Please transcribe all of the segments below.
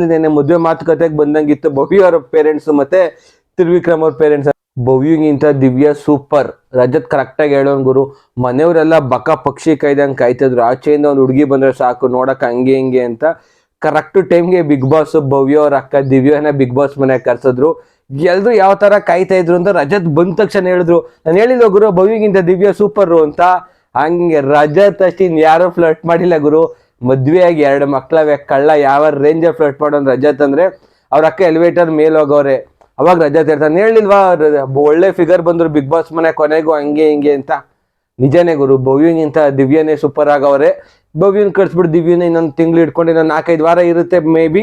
ಮದುವೆ ಮಾತುಕತೆಗೆ ಬಂದಂಗಿತ್ತು. ಭವ್ಯ ಅವರ ಪೇರೆಂಟ್ಸ್ ಮತ್ತೆ ತ್ರಿವಿಕ್ರಮ್ ಅವ್ರ ಪೇರೆಂಟ್ಸ್ ಭವ್ಯಗಿಂತ ದಿವ್ಯ ಸೂಪರ್. ರಜತ್ ಕರೆಕ್ಟ್ ಆಗಿ ಹೇಳೋನ್ ಗುರು. ಮನೆಯವರೆಲ್ಲ ಬಕ ಪಕ್ಷಿ ಕಾಯ್ದಂಗೆ ಕಾಯ್ತಿದ್ರು. ಆಚೆಯಿಂದ ಒಂದು ಹುಡುಗಿ ಬಂದ್ರೆ ಸಾಕು, ನೋಡಕ್ ಹಂಗೆ ಹಿಂಗೆ ಅಂತ. ಕರೆಕ್ಟ್ ಟೈಮ್ಗೆ ಬಿಗ್ ಬಾಸ್ ಭವ್ಯ ಅವ್ರ ಅಕ್ಕ ದಿವ್ಯನ ಬಿಗ್ ಬಾಸ್ ಮನೆಗೆ ಕರ್ಸಿದ್ರು. ಎಲ್ರು ಯಾವ ತರ ಕಾಯ್ತಾ ಇದ್ರು ಅಂತ ರಜತ್ ಬಂದ ತಕ್ಷಣ ಹೇಳಿದ್ರು. ನಾನು ಹೇಳಿಲ್ಲ ಗುರು, ಭವ್ಯಗಿಂತ ದಿವ್ಯ ಸೂಪರ್ ಅಂತ. ಹಂಗೆ ರಜತ್ ಅಷ್ಟಿನ್ ಯಾರು ಫ್ಲರ್ಟ್ ಮಾಡಿಲ್ಲ ಗುರು. ಮದ್ವೆಯಾಗಿ ಎರಡು ಮಕ್ಳವೆ ಕಳ್ಳ ಯಾವ ರೇಂಜರ್ ಫ್ಲರ್ಟ್ ಮಾಡೋನ್ ರಜತ್ ಅಂದ್ರೆ ಅವ್ರ ಅಕ್ಕ ಎಲಿವೇಟರ್ ಮೇಲ್ ಹೋಗೋರೆ. ಅವಾಗ ರಜತ್ ಹೇಳ್ತಾನೆ ಹೇಳಿಲ್ವಾ ಒಳ್ಳೆ ಫಿಗರ್ ಬಂದ್ರು ಬಿಗ್ ಬಾಸ್ ಮನೆ ಕೊನೆಗೂ ಹಂಗೆ ಹಿಂಗೆ ಅಂತ. ನಿಜನೇ ಗುರು ಭವ್ಯಗಿಂತ ದಿವ್ಯನೇ ಸೂಪರ್ ಆಗವ್ರೆ ಭವ್ಯನ್ ಕಳ್ಸ್ಬಿಟ್ಟು ದಿವ್ಯನ ಇನ್ನೊಂದು ತಿಂಗಳು ಇಟ್ಕೊಂಡು ಇನ್ನೊಂದು ನಾಲ್ಕೈದು ವಾರ ಇರುತ್ತೆ ಮೇ ಬಿ.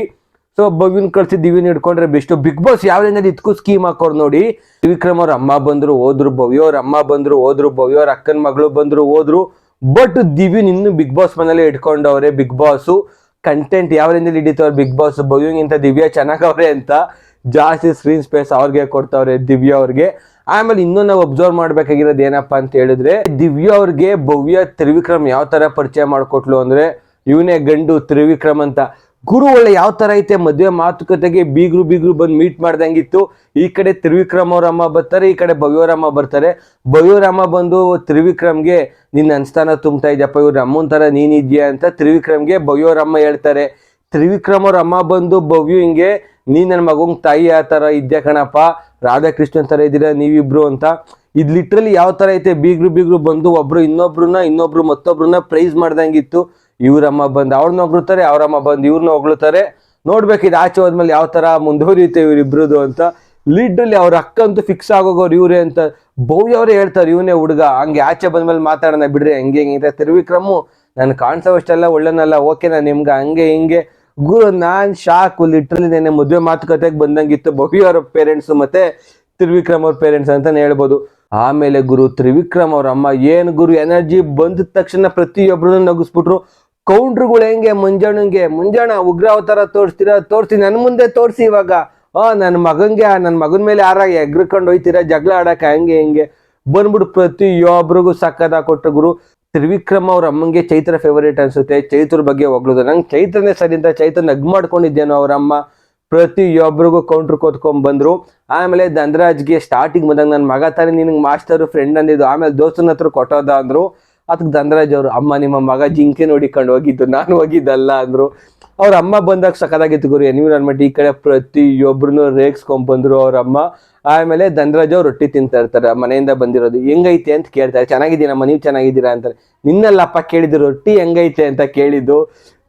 ಸೊ ಭವ್ಯನ್ ಕಳ್ಸಿ ದಿವ್ಯನ ಇಟ್ಕೊಂಡ್ರೆ ಬೆಸ್ಟು ಬಿಗ್ ಬಾಸ್ ಯಾವ ಯಾವ್ದ್ರಿಂದ ಇದಕ್ಕೂ ಸ್ಕೀಮ್ ಹಾಕೋರು ನೋಡಿ. ವಿಕ್ರಮ್ ಅವ್ರ ಅಮ್ಮ ಬಂದ್ರು, ಹೋದ್ರು, ಭವ್ಯ ಅವ್ರ ಅಮ್ಮ ಬಂದ್ರು, ಹೋದ್ರು, ಭವ್ಯ ಅವ್ರ ಅಕ್ಕನ ಮಗಳು ಬಂದ್ರು, ಹೋದ್ರು. ಬಟ್ ದಿವ್ಯನ್ ಇನ್ನು ಬಿಗ್ ಬಾಸ್ ಮನೇಲಿ ಇಟ್ಕೊಂಡವ್ರೆ ಬಿಗ್ ಬಾಸ್ ಕಂಟೆಂಟ್ ಯಾವ ರೀತಿ ಹಿಡಿತವ್ರೆ ಬಿಗ್ ಬಾಸ್ ಭವ್ಯಂಗಿಂತ ದಿವ್ಯ ಚೆನ್ನಾಗವ್ರೆ ಅಂತ ಜಾಸ್ತಿ ಸ್ಕ್ರೀನ್ ಸ್ಪೇಸ್ ಅವ್ರಿಗೆ ಕೊಡ್ತಾವ್ರೆ ದಿವ್ಯಾ ಅವ್ರಿಗೆ. ಆಮೇಲೆ ಇನ್ನೂ ನಾವು ಅಬ್ಸರ್ವ್ ಮಾಡ್ಬೇಕಾಗಿರೋದು ಏನಪ್ಪಾ ಅಂತ ಹೇಳಿದ್ರೆ, ದಿವ್ಯಾ ಅವ್ರಿಗೆ ಭವ್ಯ ತ್ರಿವಿಕ್ರಮ್ ಯಾವ ತರ ಪರಿಚಯ ಮಾಡ್ಕೊಟ್ಲು ಅಂದ್ರೆ, ಇವನೇ ಗಂಡು ತ್ರಿವಿಕ್ರಮ್ ಅಂತ. ಗುರು ಒಳ್ಳೆ ಯಾವ ತರ ಐತೆ? ಮದುವೆ ಮಾತುಕತೆಗೆ ಬೀಗ್ರು ಬೀಗ್ರು ಬಂದು ಮೀಟ್ ಮಾಡ್ದಂಗಿತ್ತು. ಈ ಕಡೆ ತ್ರಿವಿಕ್ರಮ್ ಅವರಮ್ಮ ಬರ್ತಾರೆ, ಈ ಕಡೆ ಭವ್ಯರಾಮ ಬರ್ತಾರೆ. ಭವ್ಯರಾಮ ಬಂದು ತ್ರಿವಿಕ್ರಮ್ಗೆ, ನಿನ್ನ ಅನ್ಸ್ಥಾನ ತುಂಬ್ತಾ ಇದ್ಯಪ್ಪ ಇವ್ರು ಅಮ್ಮನ ತರ ನೀನಿದ್ಯಾ ಅಂತ ತ್ರಿವಿಕ್ರಮ್ಗೆ ಭವ್ಯವರಮ್ಮ ಹೇಳ್ತಾರೆ. ತ್ರಿವಿಕ್ರಮ್ ಅವ್ರ ಅಮ್ಮ ಬಂದು, ಭವ್ಯ ಹಿಂಗೆ ನೀ ನನ್ನ ಮಗಂಗ್ ತಾಯಿ ಆ ತರ ಇದ್ಯಾ ಕಣಪ್ಪ? ರಾಧಾಕೃಷ್ಣನ್ ತರ ಇದ್ದೀರಾ ನೀವಿಬ್ರು? ಅಂತ. ಇದ್ ಲಿಟ್ರಲಿ ಯಾವ ತರ ಐತೆ? ಬೀಗ್ರು ಬೀಗ್ರು ಬಂದು ಒಬ್ರು ಇನ್ನೊಬ್ರನ್ನ, ಇನ್ನೊಬ್ರು ಮತ್ತೊಬ್ರನ್ನ ಪ್ರೈಸ್ ಮಾಡ್ದಂಗಿತ್ತು. ಇವ್ರಮ್ಮ ಬಂದು ಅವ್ರನ್ನ ಹೊಗಳುತ್ತಾರೆ ಅವರಮ್ಮ ಬಂದು ಇವ್ರನ್ನ ಹೊಗಳುತ್ತಾರೆ ನೋಡ್ಬೇಕು ಇದು ಆಚೆ ಹೋದ್ಮೇಲೆ ಯಾವ ತರ ಮುಂದುವರಿಯುತ್ತೆ ಇವ್ರಿಬ್ರದ್ದು ಅಂತ. ಲಿಡ್ರಲ್ಲಿ ಅವ್ರ ಅಕ್ಕ ಅಂತೂ ಫಿಕ್ಸ್ ಆಗೋಗೋರು ಇವ್ರೆ ಅಂತ ಭವ್ಯ ಅವರೇ ಹೇಳ್ತಾರೆ, ಇವನೇ ಹುಡುಗ. ಹಂಗೆ ಆಚೆ ಬಂದ್ಮೇಲೆ ಮಾತಾಡೋಣ ಬಿಡ್ರಿ, ಹಂಗೆ ಹಿಂಗೆ ತಿರುವಿಕ್ರಮು, ನಾನು ಕಾಣಿಸೋವಷ್ಟೆಲ್ಲ ಒಳ್ಳೆನಲ್ಲ, ಓಕೆ, ನಾನು ನಿಮ್ಗೆ ಹಂಗೆ ಹಿಂಗೆ. ಗುರು, ನಾನ್ ಶಾಕು ಲಿಟ್ರಲಿ ನೆನೆ ಮದುವೆ ಮಾತುಕತೆಗೆ ಬಂದಂಗಿತ್ತು, ಭವ್ಯ ಅವ್ರ ಪೇರೆಂಟ್ಸ್ ಮತ್ತೆ ತ್ರಿವಿಕ್ರಮ್ ಅವ್ರ ಪೇರೆಂಟ್ಸ್ ಅಂತಾನೆ ಹೇಳ್ಬೋದು. ಆಮೇಲೆ ಗುರು, ತ್ರಿವಿಕ್ರಮ್ ಅವ್ರ ಅಮ್ಮ ಏನ್ ಗುರು ಎನರ್ಜಿ ಬಂದ ತಕ್ಷಣ ಪ್ರತಿಯೊಬ್ರು ನಗಿಸ್ಬಿಟ್ರು. ಕೌಂಟ್ರುಗಳು ಹೆಂಗೆ ಮುಂಜಾಣಂಗೆ ಮುಂಜಾಣ ಉಗ್ರ ಅವತಾರ ತೋರಿಸ್ತೀರ, ತೋರಿಸಿ ನನ್ನ ಮುಂದೆ ತೋರಿಸಿ ಇವಾಗ. ಆ ನನ್ನ ಮಗಂಗೆ ನನ್ನ ಮಗನ ಮೇಲೆ ಯಾರ ಎಗ್ರಕೊಂಡು ಹೋಯ್ತೀರಾ, ಜಗಳ ಆಡಕ್ಕೆ ಹಂಗೆ ಹಿಂಗೆ. ಬಂದ್ಬಿಟ್ಟು ಪ್ರತಿಯೊಬ್ಬರಿಗೂ ಸಕ್ಕದ ಕೊಟ್ಟ ಗುರು. ತ್ರಿವಿಕ್ರಮ ಅವ್ರ ಅಮ್ಮಂಗೆ ಚೈತ್ರ ಫೇವರೇಟ್ ಅನ್ಸುತ್ತೆ. ಚೈತ್ರ ಬಗ್ಗೆ ಒಗ್ಳುದು ನಂಗೆ ಚೈತ್ರನೇ ಸರಿ ಅಂತ ಚೈತ್ರ ನಗ್ ಮಾಡ್ಕೊಂಡಿದ್ದೇನೋ ಅವ್ರ ಅಮ್ಮ. ಪ್ರತಿಯೊಬ್ಬರಿಗೂ ಕೌಂಟ್ರ್ ಕೂತ್ಕೊಂಡ್ ಬಂದ್ರು. ಆಮೇಲೆ ಧನರಾಜ್ಗೆ ಸ್ಟಾರ್ಟಿಂಗ್ ಬಂದಾಗ ನನ್ನ ಮಗ ತಾನೇ ನಿನಗೆ ಮಾಸ್ಟರ್ ಫ್ರೆಂಡ್ ಅಂದಿದ್ದು. ಆಮೇಲೆ ದೋಸ್ತನ ಹತ್ರ ಕೊಟ್ಟೋದ ಅಂದ್ರು. ಅದಕ್ಕೆ ಧನರಾಜ್ ಅವರು, ಅಮ್ಮ, ನಿಮ್ಮ ಮಗ ಜಿಂಕೆ ನೋಡಿಕೊಂಡು ಹೋಗಿದ್ದು, ನಾನು ಹೋಗಿದ್ದಲ್ಲ ಅಂದ್ರು. ಅವ್ರ ಅಮ್ಮ ಬಂದಾಗ ಸಖತ್ತಾಗಿತ್ತು ಗುರು ಎನ್ವಿರಾನ್ಮೆಂಟ್ ಈ ಕಡೆ ಪ್ರತಿಯೊಬ್ಬರನ್ನು ರೇಗ್ಸ್ಕೊಂಡ್ ಬಂದ್ರು ಅವ್ರ ಅಮ್ಮ. ಆಮೇಲೆ ಧನರಾಜ್ ಅವ್ರು ರೊಟ್ಟಿ ತಿಂತಾ ಇರ್ತಾರೆ, ಮನೆಯಿಂದ ಬಂದಿರೋದು. ಹೆಂಗೈತೆ ಅಂತ ಕೇಳ್ತಾರೆ, ಚೆನ್ನಾಗಿದ್ದೀನಮ್ಮ, ನೀವು ಚೆನ್ನಾಗಿದ್ದೀರಾ ಅಂತಾರೆ. ನಿನ್ನಲ್ಲಪ್ಪ ಕೇಳಿದ್ರು ರೊಟ್ಟಿ ಹೆಂಗೈತೆ ಅಂತ ಕೇಳಿದ್ದು.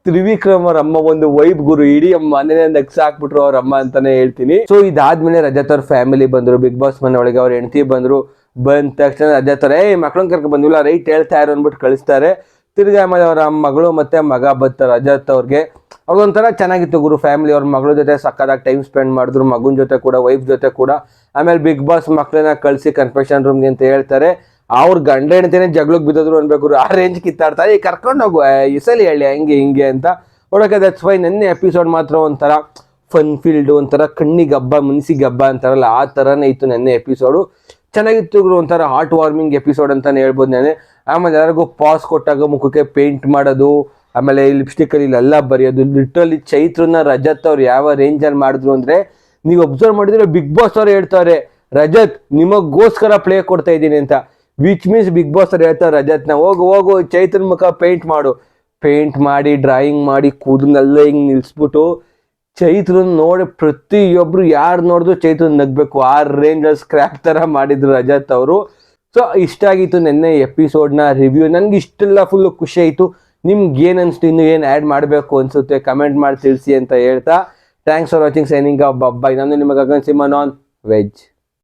ತ್ರಿವಿಕ್ರಮ್ ಅವ್ರ ಅಮ್ಮ ಒಂದು ವೈಬ್ ಗುರು, ಇಡೀ ಮನೇನೆ ನಗ್ಸ ಹಾಕ್ಬಿಟ್ರು ಅವ್ರ ಅಮ್ಮ ಅಂತಾನೆ ಹೇಳ್ತೀನಿ. ಸೊ ಇದಾದ್ಮೇಲೆ ರಜತ್ ಅವ್ರ ಫ್ಯಾಮಿಲಿ ಬಂದ್ರು, ಬಿಗ್ ಬಾಸ್ ಮನೆ ಒಳಗೆ ಅವ್ರ ಹೆಂಡತಿ ಬಂದ್ರು. ಬಂದ ತಕ್ಷಣ ಅದೇ ಥರ ಏ ಮಕ್ಳನ್ನ ಕರ್ಕೊ ಬಂದಿಲ್ಲ ರೈಟ್ ಹೇಳ್ತಾ ಇರೋ ಅಂದ್ಬಿಟ್ಟು ಕಳಿಸ್ತಾರೆ. ತಿರ್ಗಿ ಆಮೇಲೆ ಅವರ ಮಗಳು ಮತ್ತೆ ಮಗ ಬರ್ತಾರೆ ಅಜತ್ ಅವ್ರಿಗೆ, ಅವ್ರಿಗೊಂಥರ ಚೆನ್ನಾಗಿತ್ತು ಗುರು ಫ್ಯಾಮಿಲಿ ಅವ್ರ ಮಗಳ ಜೊತೆ ಸಕ್ಕದಾಗಿ ಟೈಮ್ ಸ್ಪೆಂಡ್ ಮಾಡಿದ್ರು, ಮಗುನ ಜೊತೆ ಕೂಡ ವೈಫ್ ಜೊತೆ ಕೂಡ. ಆಮೇಲೆ ಬಿಗ್ ಬಾಸ್ ಮಕ್ಕಳನ್ನ ಕಳಿಸಿ ಕನ್ಫೆಕ್ಷನ್ ರೂಮ್ಗೆ ಅಂತ ಹೇಳ್ತಾರೆ. ಅವ್ರ ಗಂಡ ಹೆಣ್ತೇನೆ ಜಗಳಕ್ಕೆ ಬಿದ್ದೋದ್ರು ಅನ್ಬೇಕು ಆ ರೇಂಜ್ ಕಿತ್ತಾಡ್ತಾರೆ. ಈ ಕರ್ಕೊಂಡು ಹೋಗು ಈ ಹೇಳಿ, ಹಂಗೆ, ಹಿಂಗೆ ಅಂತ. ಒಳಗೆ ದಟ್ಸ್ ವೈ ನೆನ್ನೆ ಎಪಿಸೋಡ್ ಮಾತ್ರ ಒಂಥರ ಫನ್ ಫೀಲ್ಡ್ ಒಂಥರ ಕಣ್ಣಿಗೆ ಹಬ್ಬ ಮನ್ಸಿಗೆ ಹಬ್ಬ ಅಂತಾರಲ್ಲ, ಆ ಥರನೇ ಇತ್ತು ನೆನ್ನೆ ಎಪಿಸೋಡು ಚೆನ್ನಾಗಿತ್ತು ಒಂಥರ ಹಾರ್ಟ್ ವಾರ್ಮಿಂಗ್ ಎಪಿಸೋಡ್ ಅಂತ ಹೇಳ್ಬೋದು ನಾನು. ಆಮೇಲೆ ಎಲ್ಲರಿಗೂ ಪಾಸ್ ಕೊಟ್ಟಾಗ ಮುಖಕ್ಕೆ ಪೇಂಟ್ ಮಾಡೋದು, ಆಮೇಲೆ ಲಿಪ್ಸ್ಟಿಕಲ್ಲಿ ಇಲ್ಲೆಲ್ಲ ಬರೆಯೋದು ಲಿಟ್ರಲಿ ಚೈತ್ರನ ರಜತ್ ಅವ್ರು ಯಾವ ರೇಂಜಲ್ಲಿ ಮಾಡಿದ್ರು ಅಂದ್ರೆ, ನೀವು ಅಬ್ಸರ್ವ್ ಮಾಡಿದ್ರೆ ಬಿಗ್ ಬಾಸ್ ಅವ್ರು ಹೇಳ್ತಾರೆ, ರಜತ್, ನಿಮಗೋಸ್ಕರ ಪ್ಲೇ ಕೊಡ್ತಾ ಇದ್ದೀನಿ ಅಂತ. ವಿಚ್ ಮೀನ್ಸ್ ಬಿಗ್ ಬಾಸ್ ಅವ್ರು ಹೇಳ್ತಾರೆ ರಜತ್ನ ಹೋಗು ಹೋಗು, ಚೈತ್ರನ ಮುಖ ಪೇಂಟ್ ಮಾಡು. ಪೇಂಟ್ ಮಾಡಿ ಡ್ರಾಯಿಂಗ್ ಮಾಡಿ, ಕೂದಲ್ನೆಲ್ಲ ಹಿಂಗೆ ನಿಲ್ಸ್ಬಿಟ್ಟು ಚೈತ್ರನ್ ನೋಡಿ ಪ್ರತಿಯೊಬ್ರು ಯಾರು ನೋಡಿದ್ರು ಚೈತ್ರನ್ ನಗ್ಬೇಕು. ಆ ರೇಂಜಲ್ಲಿ ಸ್ಕ್ರ್ಯಾಪ್ ತರ ಮಾಡಿದ್ರು ರಜತ್ ಅವರು. ಸೊ ಇಷ್ಟ ಆಗಿತ್ತು ನೆನ್ನೆ ಎಪಿಸೋಡ್ನ ರಿವ್ಯೂ ನನಗೆ ಇಷ್ಟೆಲ್ಲ ಫುಲ್ ಖುಷಿ ಆಯಿತು. ನಿಮ್ಗೆ ಏನು ಅನಿಸ್ತು? ಇನ್ನು ಏನು ಆ್ಯಡ್ ಮಾಡಬೇಕು ಅನ್ಸುತ್ತೆ? ಕಮೆಂಟ್ ಮಾಡಿ ತಿಳಿಸಿ ಅಂತ ಹೇಳ್ತಾ. Thanks for watching signing off bye bye ನಾನು ನಿಮಗೆ ಗಗನ್ ಸಿಂಹ ನಾನ್ ವೆಜ್